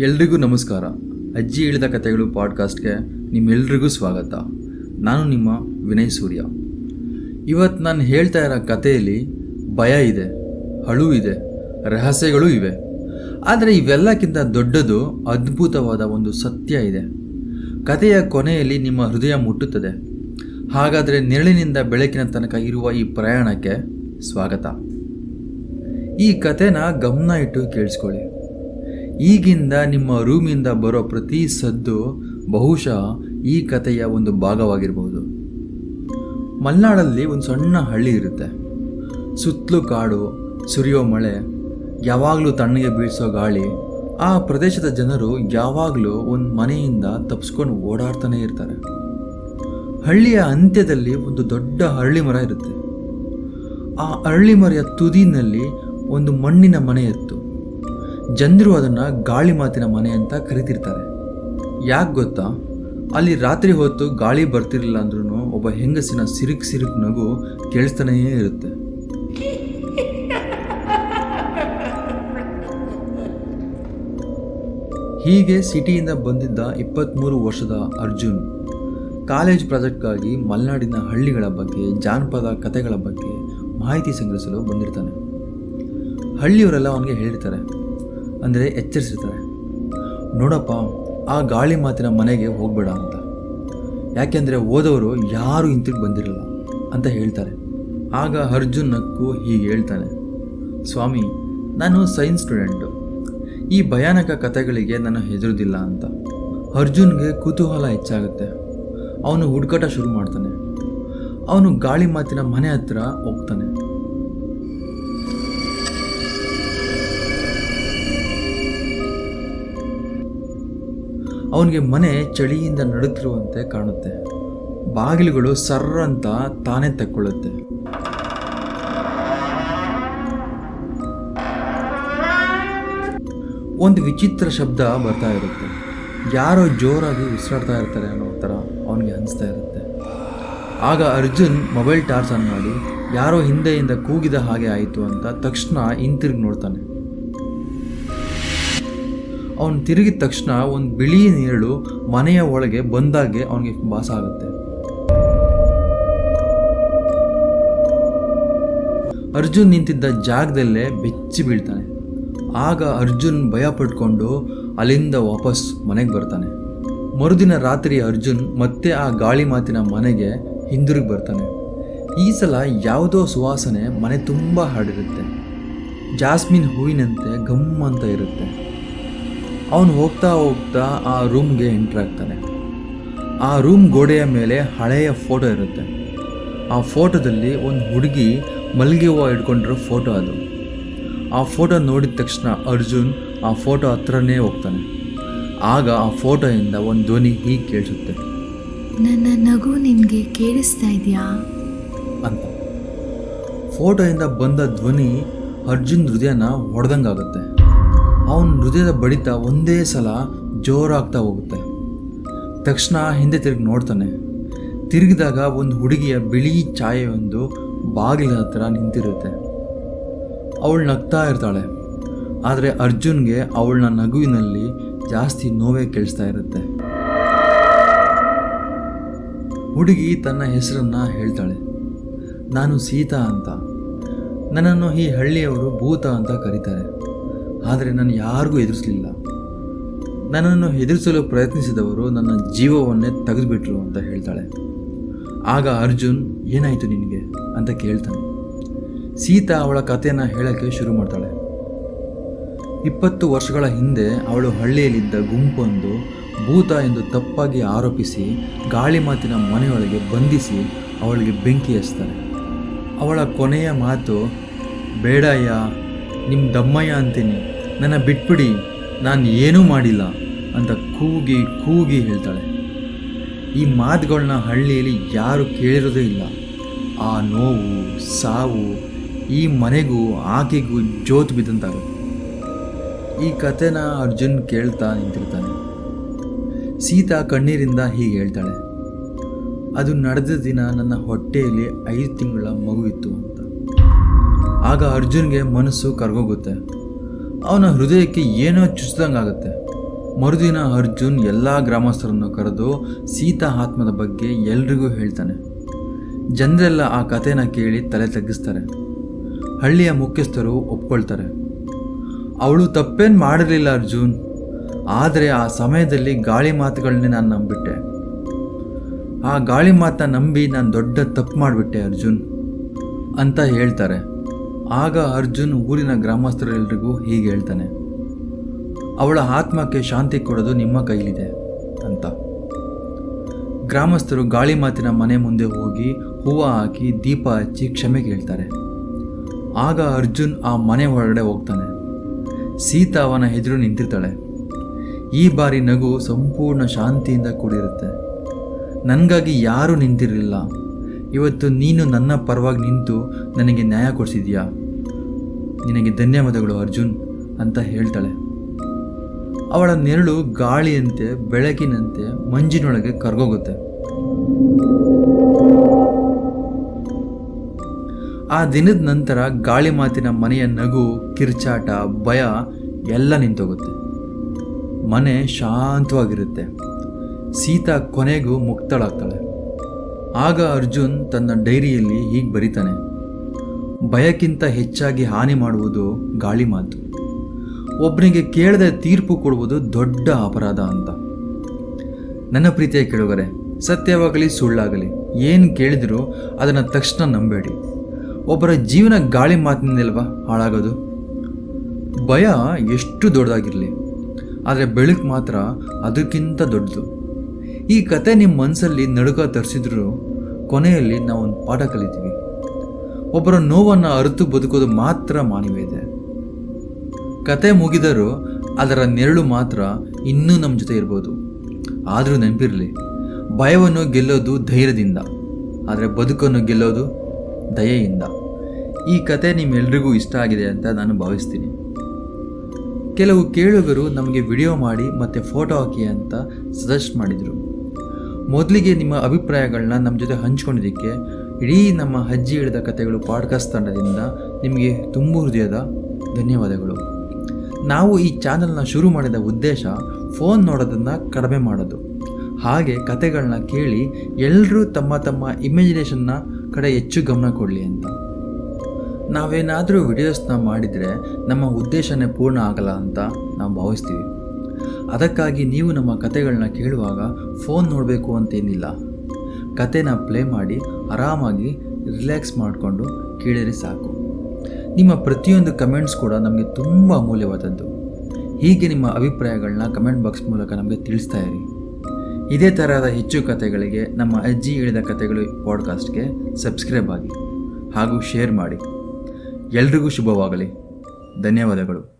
ಎಲ್ರಿಗೂ ನಮಸ್ಕಾರ. ಅಜ್ಜಿ ಹೇಳಿದ ಕಥೆಗಳು ಪಾಡ್ಕಾಸ್ಟ್ಗೆ ನಿಮ್ಮೆಲ್ರಿಗೂ ಸ್ವಾಗತ. ನಾನು ನಿಮ್ಮ ವಿನಯ್ ಸೂರ್ಯ. ಇವತ್ತು ನಾನು ಹೇಳ್ತಾ ಇರೋ ಕಥೆಯಲ್ಲಿ ಭಯ ಇದೆ, ಹಳು ಇದೆ, ರಹಸ್ಯಗಳೂ ಇವೆ. ಆದರೆ ಇವೆಲ್ಲಕ್ಕಿಂತ ದೊಡ್ಡದು ಅದ್ಭುತವಾದ ಒಂದು ಸತ್ಯ ಇದೆ. ಕಥೆಯ ಕೊನೆಯಲ್ಲಿ ನಿಮ್ಮ ಹೃದಯ ಮುಟ್ಟುತ್ತದೆ. ಹಾಗಾದರೆ ನೆರಳಿನಿಂದ ಬೆಳಕಿನ ತನಕ ಇರುವ ಈ ಪ್ರಯಾಣಕ್ಕೆ ಸ್ವಾಗತ. ಈ ಕಥೆನ ಗಮನ ಇಟ್ಟು ಕೇಳಿಸ್ಕೊಳ್ಳಿ. ಈಗಿಂದ ನಿಮ್ಮ ರೂಮಿಂದ ಬರೋ ಪ್ರತಿ ಸದ್ದು ಬಹುಶಃ ಈ ಕಥೆಯ ಒಂದು ಭಾಗವಾಗಿರಬಹುದು. ಮಲೆನಾಡಲ್ಲಿ ಒಂದು ಸಣ್ಣ ಹಳ್ಳಿ ಇರುತ್ತೆ. ಸುತ್ತಲೂ ಕಾಡು, ಸುರಿಯೋ ಮಳೆ, ಯಾವಾಗಲೂ ತಣ್ಣಗೆ ಬೀಳಿಸೋ ಗಾಳಿ. ಆ ಪ್ರದೇಶದ ಜನರು ಯಾವಾಗಲೂ ಒಂದು ಮನೆಯಿಂದ ತಪ್ಪಿಸ್ಕೊಂಡು ಓಡಾಡ್ತಾನೆ ಇರ್ತಾರೆ. ಹಳ್ಳಿಯ ಅಂತ್ಯದಲ್ಲಿ ಒಂದು ದೊಡ್ಡ ಅರಳಿ ಮರ ಇರುತ್ತೆ. ಆ ಅರಳಿ ಮರೆಯ ತುದಿನಲ್ಲಿ ಒಂದು ಮಣ್ಣಿನ ಮನೆ ಇತ್ತು. ಜನರು ಅದನ್ನು ಗಾಳಿ ಮಾತಿನ ಮನೆ ಅಂತ ಕರಿತಿರ್ತಾರೆ. ಯಾಕೆ ಗೊತ್ತಾ? ಅಲ್ಲಿ ರಾತ್ರಿ ಹೊತ್ತು ಗಾಳಿ ಬರ್ತಿರಲಿಲ್ಲ ಅಂದ್ರೂ ಒಬ್ಬ ಹೆಂಗಸಿನ ಸಿರಿಕ್ ಸಿರಿಕ್ ನಗು ಕೇಳಿಸ್ತಾನೇ ಇರುತ್ತೆ. ಹೀಗೆ ಸಿಟಿಯಿಂದ ಬಂದಿದ್ದ ಇಪ್ಪತ್ತ್ಮೂರು ವರ್ಷದ ಅರ್ಜುನ್, ಕಾಲೇಜ್ ಪ್ರಾಜೆಕ್ಟ್ಗಾಗಿ ಮಲೆನಾಡಿನ ಹಳ್ಳಿಗಳ ಬಗ್ಗೆ, ಜಾನಪದ ಕಥೆಗಳ ಬಗ್ಗೆ ಮಾಹಿತಿ ಸಂಗ್ರಹಿಸಲು ಬಂದಿರ್ತಾನೆ. ಹಳ್ಳಿಯವರೆಲ್ಲ ಅವನಿಗೆ ಹೇಳಿರ್ತಾರೆ ಅಂದರೆ ಎಚ್ಚರಿಸಿರ್ತಾರೆ ನೋಡಪ್ಪ, ಆ ಗಾಳಿ ಮಾತಿನ ಮನೆಗೆ ಹೋಗಬೇಡ ಅಂತ. ಯಾಕೆಂದರೆ ಓದವರು ಯಾರೂ ಇಂತಿಗೆ ಬಂದಿರಲ್ಲ ಅಂತ ಹೇಳ್ತಾರೆ. ಆಗ ಅರ್ಜುನ್ ನಕ್ಕು ಹೀಗೆ ಹೇಳ್ತಾನೆ, ಸ್ವಾಮಿ, ನಾನು ಸೈನ್ಸ್ ಸ್ಟೂಡೆಂಟು. ಈ ಭಯಾನಕ ಕಥೆಗಳಿಗೆ ನಾನು ಹೆದರುದಿಲ್ಲ ಅಂತ. ಅರ್ಜುನ್ಗೆ ಕುತೂಹಲ ಹೆಚ್ಚಾಗುತ್ತೆ. ಅವನು ಹುಡುಕಾಟ ಶುರು ಮಾಡ್ತಾನೆ. ಅವನು ಗಾಳಿ ಮಾತಿನ ಮನೆ ಹತ್ರ ಹೋಗ್ತಾನೆ. ಅವನಿಗೆ ಮನೆ ಚಳಿಯಿಂದ ನಡುತ್ತಿರುವಂತೆ ಕಾಣುತ್ತೆ. ಬಾಗಿಲುಗಳು ಸರ್ರಂತ ತಾನೇ ತಕ್ಕೊಳ್ಳುತ್ತೆ. ಒಂದು ವಿಚಿತ್ರ ಶಬ್ದ ಬರ್ತಾ ಇರುತ್ತೆ. ಯಾರೋ ಜೋರಾಗಿ ಉಸಿರಾಡ್ತಾ ಇರ್ತಾರೆ ಅನ್ನೋ ಥರ ಅವನಿಗೆ ಅನಿಸ್ತಾ ಇರುತ್ತೆ. ಆಗ ಅರ್ಜುನ್ ಮೊಬೈಲ್ ಟಾರ್ಚ್ ಆನ್ ಮಾಡಿ, ಯಾರೋ ಹಿಂದೆಯಿಂದ ಕೂಗಿದ ಹಾಗೆ ಆಯಿತು ಅಂತ ತಕ್ಷಣ ಹಿಂತಿರುಗಿ ನೋಡ್ತಾನೆ. ಅವನು ತಿರುಗಿದ ತಕ್ಷಣ ಒಂದು ಬಿಳಿ ನೀರಳು ಮನೆಯ ಒಳಗೆ ಬಂದಾಗೆ ಅವನಿಗೆ ಭಾಸ ಆಗುತ್ತೆ. ಅರ್ಜುನ್ ನಿಂತಿದ್ದ ಜಾಗದಲ್ಲೇ ಬೆಚ್ಚಿ ಬೀಳ್ತಾನೆ. ಆಗ ಅರ್ಜುನ್ ಭಯ ಪಟ್ಕೊಂಡು ಅಲ್ಲಿಂದ ವಾಪಸ್ ಮನೆಗೆ ಬರ್ತಾನೆ. ಮರುದಿನ ರಾತ್ರಿ ಅರ್ಜುನ್ ಮತ್ತೆ ಆ ಗಾಳಿ ಮಾತಿನ ಮನೆಗೆ ಹಿಂದಿರುಗಿ ಬರ್ತಾನೆ. ಈ ಸಲ ಯಾವುದೋ ಸುವಾಸನೆ ಮನೆ ತುಂಬ ಹಾಡಿರುತ್ತೆ. ಜಾಸ್ಮಿನ್ ಹೂವಿನಂತೆ ಗಮ್ ಅಂತ ಇರುತ್ತೆ. ಅವನು ಹೋಗ್ತಾ ಹೋಗ್ತಾ ಆ ರೂಮ್ಗೆ ಎಂಟ್ರ್ ಆಗ್ತಾನೆ. ಆ ರೂಮ್ ಗೋಡೆಯ ಮೇಲೆ ಹಳೆಯ ಫೋಟೋ ಇರುತ್ತೆ. ಆ ಫೋಟೋದಲ್ಲಿ ಒಂದು ಹುಡುಗಿ ಮಲ್ಲಿಗೆ ಹೂವು ಇಟ್ಕೊಂಡಿರೋ ಫೋಟೋ ಅದು. ಆ ಫೋಟೋ ನೋಡಿದ ತಕ್ಷಣ ಅರ್ಜುನ್ ಆ ಫೋಟೋ ಹತ್ರನೇ ಹೋಗ್ತಾನೆ. ಆಗ ಆ ಫೋಟೋಯಿಂದ ಒಂದು ಧ್ವನಿ ಹೀಗೆ ಕೇಳಿಸುತ್ತೆ. ನನ್ನ ನಗು ನಿನಗೆ ಕೇಳಿಸ್ತಾ ಇದೆಯಾ? ಅಂತ. ಫೋಟೋಯಿಂದ ಬಂದ ಧ್ವನಿ ಅರ್ಜುನ್ ಹೃದಯನ ಹೊಡೆದಂಗಾಗುತ್ತೆ ಅವನ ಹೃದಯದ ಬಡಿತ ಒಂದೇ ಸಲ ಜೋರಾಗ್ತಾ ಹೋಗುತ್ತೆ. ತಕ್ಷಣ ಹಿಂದೆ ತಿರುಗಿ ನೋಡ್ತಾನೆ. ತಿರುಗಿದಾಗ ಒಂದು ಹುಡುಗಿಯ ಬಿಳಿ ಛಾಯೆಯೊಂದು ಬಾಗಿಲ ಹತ್ರ ನಿಂತಿರುತ್ತೆ. ಅವಳು ನಗ್ತಾ ಇರ್ತಾಳೆ. ಆದರೆ ಅರ್ಜುನ್ಗೆ ಅವಳನ್ನ ನಗುವಿನಲ್ಲಿ ಜಾಸ್ತಿ ನೋವೇ ಕೇಳಿಸ್ತಾ ಇರುತ್ತೆ. ಹುಡುಗಿ ತನ್ನ ಹೆಸರನ್ನ ಹೇಳ್ತಾಳೆ. ನಾನು ಸೀತಾ ಅಂತ. ನನ್ನನ್ನು ಈ ಹಳ್ಳಿಯವರು ಭೂತ ಅಂತ ಕರೀತಾರೆ. ಆದರೆ ನಾನು ಯಾರಿಗೂ ಎದುರಿಸಲಿಲ್ಲ. ನನ್ನನ್ನು ಎದುರಿಸಲು ಪ್ರಯತ್ನಿಸಿದವರು ನನ್ನ ಜೀವವನ್ನೇ ತೆಗೆದುಬಿಟ್ರು ಅಂತ ಹೇಳ್ತಾಳೆ. ಆಗ ಅರ್ಜುನ್, ಏನಾಯಿತು ನಿನಗೆ? ಅಂತ ಕೇಳ್ತಾನೆ. ಸೀತಾ ಅವಳ ಕಥೆಯನ್ನು ಹೇಳೋಕ್ಕೆ ಶುರು ಮಾಡ್ತಾಳೆ. ಇಪ್ಪತ್ತು ವರ್ಷಗಳ ಹಿಂದೆ ಅವಳು ಹಳ್ಳಿಯಲ್ಲಿದ್ದ ಗುಂಪೊಂದು ಭೂತ ಎಂದು ತಪ್ಪಾಗಿ ಆರೋಪಿಸಿ ಗಾಳಿ ಮಾತಿನ ಮನೆಯೊಳಗೆ ಬಂಧಿಸಿ ಅವಳಿಗೆ ಬೆಂಕಿ ಹಚ್ತಾರೆ. ಅವಳ ಕೊನೆಯ ಮಾತು, ಬೇಡಯ್ಯ ನಿಮ್ಮ ದಮ್ಮಯ್ಯ ಅಂತೀನಿ. ನನ್ನ ಬಿಟ್ಬಿಡಿ, ನಾನು ಏನೂ ಮಾಡಿಲ್ಲ ಅಂತ ಕೂಗಿ ಕೂಗಿ ಹೇಳ್ತಾಳೆ. ಈ ಮಾತುಗಳನ್ನ ಹಳ್ಳಿಯಲ್ಲಿ ಯಾರು ಕೇಳಿರೋದೇ ಇಲ್ಲ. ಆ ನೋವು, ಸಾವು, ಈ ಮನೆಗೂ ಆಕೆಗೂ ಜೋತು ಬಿದ್ದಂತಾರೆ. ಈ ಕಥೆನ ಅರ್ಜುನ್ ಕೇಳ್ತಾ ನಿಂತಿರ್ತಾನೆ. ಸೀತಾ ಕಣ್ಣೀರಿಂದ ಹೀಗೆ ಹೇಳ್ತಾಳೆ, ಅದು ನಡೆದ ದಿನ ನನ್ನ ಹೊಟ್ಟೆಯಲ್ಲಿ ಐದು ತಿಂಗಳ ಮಗುವಿತ್ತು ಅಂತ. ಆಗ ಅರ್ಜುನ್ಗೆ ಮನಸ್ಸು ಕರ್ಗೋಗುತ್ತೆ. ಅವನ ಹೃದಯಕ್ಕೆ ಏನೋ ಚುಚ್ಚಿದಂಗಾಗುತ್ತೆ ಮರುದಿನ ಅರ್ಜುನ್ ಎಲ್ಲ ಗ್ರಾಮಸ್ಥರನ್ನು ಕರೆದು ಸೀತಾ ಆತ್ಮದ ಬಗ್ಗೆ ಎಲ್ರಿಗೂ ಹೇಳ್ತಾನೆ. ಜನರೆಲ್ಲ ಆ ಕಥೆನ ಕೇಳಿ ತಲೆ ತಗ್ಗಿಸ್ತಾರೆ. ಹಳ್ಳಿಯ ಮುಖ್ಯಸ್ಥರು ಒಪ್ಕೊಳ್ತಾರೆ. ಅವಳು ತಪ್ಪೇನು ಮಾಡಿರಲಿಲ್ಲ ಅರ್ಜುನ್. ಆದರೆ ಆ ಸಮಯದಲ್ಲಿ ಗಾಳಿ ಮಾತುಗಳನ್ನೇ ನಾನು ನಂಬಿಟ್ಟೆ. ಆ ಗಾಳಿ ಮಾತನ್ನ ನಂಬಿ ನಾನು ದೊಡ್ಡ ತಪ್ಪು ಮಾಡಿಬಿಟ್ಟೆ ಅರ್ಜುನ್ ಅಂತ ಹೇಳ್ತಾರೆ. ಆಗ ಅರ್ಜುನ್ ಊರಿನ ಗ್ರಾಮಸ್ಥರೆಲ್ಲರಿಗೂ ಹೀಗೆ ಹೇಳ್ತಾನೆ, ಅವಳ ಆತ್ಮಕ್ಕೆ ಶಾಂತಿ ಕೊಡೋದು ನಿಮ್ಮ ಕೈಲಿದೆ ಅಂತ. ಗ್ರಾಮಸ್ಥರು ಗಾಳಿ ಮಾತಿನ ಮನೆ ಮುಂದೆ ಹೋಗಿ ಹೂವು ಹಾಕಿ ದೀಪ ಹಚ್ಚಿ ಕ್ಷಮೆ ಕೇಳ್ತಾರೆ. ಆಗ ಅರ್ಜುನ್ ಆ ಮನೆ ಹೊರಗಡೆ ಹೋಗ್ತಾನೆ. ಸೀತಾ ಅವನ ಎದುರು ನಿಂತಿರ್ತಾಳೆ. ಈ ಬಾರಿ ನಗು ಸಂಪೂರ್ಣ ಶಾಂತಿಯಿಂದ ಕೂಡಿರುತ್ತೆ. ನನಗಾಗಿ ಯಾರೂ ನಿಂತಿರಲಿಲ್ಲ. ಇವತ್ತು ನೀನು ನನ್ನ ಪರವಾಗಿ ನಿಂತು ನನಗೆ ನ್ಯಾಯ ಕೊಡಿಸಿದ್ಯಾ? ನಿನಗೆ ಧನ್ಯವಾದಗಳು ಅರ್ಜುನ್ ಅಂತ ಹೇಳ್ತಾಳೆ. ಅವಳ ನೆರಳು ಗಾಳಿಯಂತೆ ಬೆಳಕಿನಂತೆ ಮಂಜಿನೊಳಗೆ ಕರ್ಗೋಗುತ್ತೆ. ಆ ದಿನದ ನಂತರ ಗಾಳಿ ಮಾತಿನ ಮನೆಯ ನಗು, ಕಿರ್ಚಾಟ, ಭಯ ಎಲ್ಲ ನಿಂತೋಗುತ್ತೆ. ಮನೆ ಶಾಂತವಾಗಿರುತ್ತೆ. ಸೀತಾ ಕೊನೆಗೂ ಮುಕ್ತಳಾಗ್ತಾಳೆ. ಆಗ ಅರ್ಜುನ್ ತನ್ನ ಡೈರಿಯಲ್ಲಿ ಹೀಗೆ ಬರೀತಾನೆ. ಭಯಕ್ಕಿಂತ ಹೆಚ್ಚಾಗಿ ಹಾನಿ ಮಾಡುವುದು ಗಾಳಿ ಮಾತು. ಒಬ್ಬನಿಗೆ ಕೇಳದೆ ತೀರ್ಪು ಕೊಡುವುದು ದೊಡ್ಡ ಅಪರಾಧ ಅಂತ. ನನ್ನ ಪ್ರೀತಿಯ ಕೇಳುಗರೆ, ಸತ್ಯವಾಗಲಿ ಸುಳ್ಳಾಗಲಿ, ಏನು ಕೇಳಿದರೂ ಅದನ್ನು ತಕ್ಷಣ ನಂಬೇಡಿ. ಒಬ್ಬರ ಜೀವನ ಗಾಳಿ ಮಾತಿನಿಂದಲ್ವಾ ಹಾಳಾಗೋದು? ಭಯ ಎಷ್ಟು ದೊಡ್ಡದಾಗಿರಲಿ, ಆದರೆ ಬೆಳಕು ಮಾತ್ರ ಅದಕ್ಕಿಂತ ದೊಡ್ಡದು. ಈ ಕತೆ ನಿಮ್ಮ ಮನಸ್ಸಲ್ಲಿ ನಡುಕ ತರಿಸಿದ್ರು ಕೊನೆಯಲ್ಲಿ ನಾವೊಂದು ಪಾಠ ಕಲಿತೀವಿ. ಒಬ್ಬರ ನೋವನ್ನು ಅರಿತು ಬದುಕೋದು ಮಾತ್ರ ಮಾನವೀಯ ಇದೆ ಕತೆ ಮುಗಿದರೂ ಅದರ ನೆರಳು ಮಾತ್ರ ಇನ್ನೂ ನಮ್ಮ ಜೊತೆ ಇರ್ಬೋದು. ಆದರೂ ನೆನಪಿರಲಿ, ಭಯವನ್ನು ಗೆಲ್ಲೋದು ಧೈರ್ಯದಿಂದ, ಆದರೆ ಬದುಕನ್ನು ಗೆಲ್ಲೋದು ದಯೆಯಿಂದ. ಈ ಕತೆ ನಿಮ್ಮೆಲ್ರಿಗೂ ಇಷ್ಟ ಆಗಿದೆ ಅಂತ ನಾನು ಭಾವಿಸ್ತೀನಿ. ಕೆಲವು ಕೇಳುಗರು ನಮಗೆ ವಿಡಿಯೋ ಮಾಡಿ ಮತ್ತು ಫೋಟೋ ಹಾಕಿ ಅಂತ ಸಜೆಸ್ಟ್ ಮಾಡಿದರು. ಮೊದಲಿಗೆ ನಿಮ್ಮ ಅಭಿಪ್ರಾಯಗಳನ್ನ ನಮ್ಮ ಜೊತೆ ಹಂಚ್ಕೊಂಡಿದ್ದಕ್ಕೆ ಇಡೀ ನಮ್ಮ ಅಜ್ಜಿ ಹೇಳಿದ ಕಥೆಗಳು ಪಾಡ್ಕಾಸ್ಟ್ ತಂಡದಿಂದ ನಿಮಗೆ ತುಂಬ ಹೃದಯದ ಧನ್ಯವಾದಗಳು. ನಾವು ಈ ಚಾನಲ್ನ ಶುರು ಮಾಡಿದ ಉದ್ದೇಶ ಫೋನ್ ನೋಡೋದನ್ನು ಕಡಿಮೆ ಮಾಡೋದು. ಹಾಗೆ ಕತೆಗಳನ್ನ ಕೇಳಿ ಎಲ್ಲರೂ ತಮ್ಮ ತಮ್ಮ ಇಮ್ಯಾಜಿನೇಷನ್ನ ಕಡೆ ಹೆಚ್ಚು ಗಮನ ಕೊಡಲಿ ಅಂತ. ನಾವೇನಾದರೂ ವಿಡಿಯೋಸ್ನ ಮಾಡಿದರೆ ನಮ್ಮ ಉದ್ದೇಶನೇ ಪೂರ್ಣ ಆಗಲ್ಲ ಅಂತ ನಾವು ಭಾವಿಸ್ತೀವಿ. ಅದಕ್ಕಾಗಿ ನೀವು ನಮ್ಮ ಕತೆಗಳನ್ನ ಕೇಳುವಾಗ ಫೋನ್ ನೋಡಬೇಕು ಅಂತೇನಿಲ್ಲ ಕತೆನ ಪ್ಲೇ ಮಾಡಿ ಆರಾಮಾಗಿ ರಿಲ್ಯಾಕ್ಸ್ ಮಾಡಿಕೊಂಡು ಕೇಳಿದರೆ ಸಾಕು. ನಿಮ್ಮ ಪ್ರತಿಯೊಂದು ಕಮೆಂಟ್ಸ್ ಕೂಡ ನಮಗೆ ತುಂಬ ಅಮೂಲ್ಯವಾದದ್ದು. ಹೀಗೆ ನಿಮ್ಮ ಅಭಿಪ್ರಾಯಗಳನ್ನ ಕಮೆಂಟ್ ಬಾಕ್ಸ್ ಮೂಲಕ ನಮಗೆ ತಿಳಿಸ್ತಾ ಇರಿ. ಇದೇ ಥರದ ಹೆಚ್ಚು ಕತೆಗಳಿಗೆ ನಮ್ಮ ಅಜ್ಜಿ ಹೇಳಿದ ಕತೆಗಳು ಪಾಡ್ಕಾಸ್ಟ್ಗೆ ಸಬ್ಸ್ಕ್ರೈಬ್ ಆಗಿ ಹಾಗೂ ಶೇರ್ ಮಾಡಿ. ಎಲ್ರಿಗೂ ಶುಭವಾಗಲಿ. ಧನ್ಯವಾದಗಳು.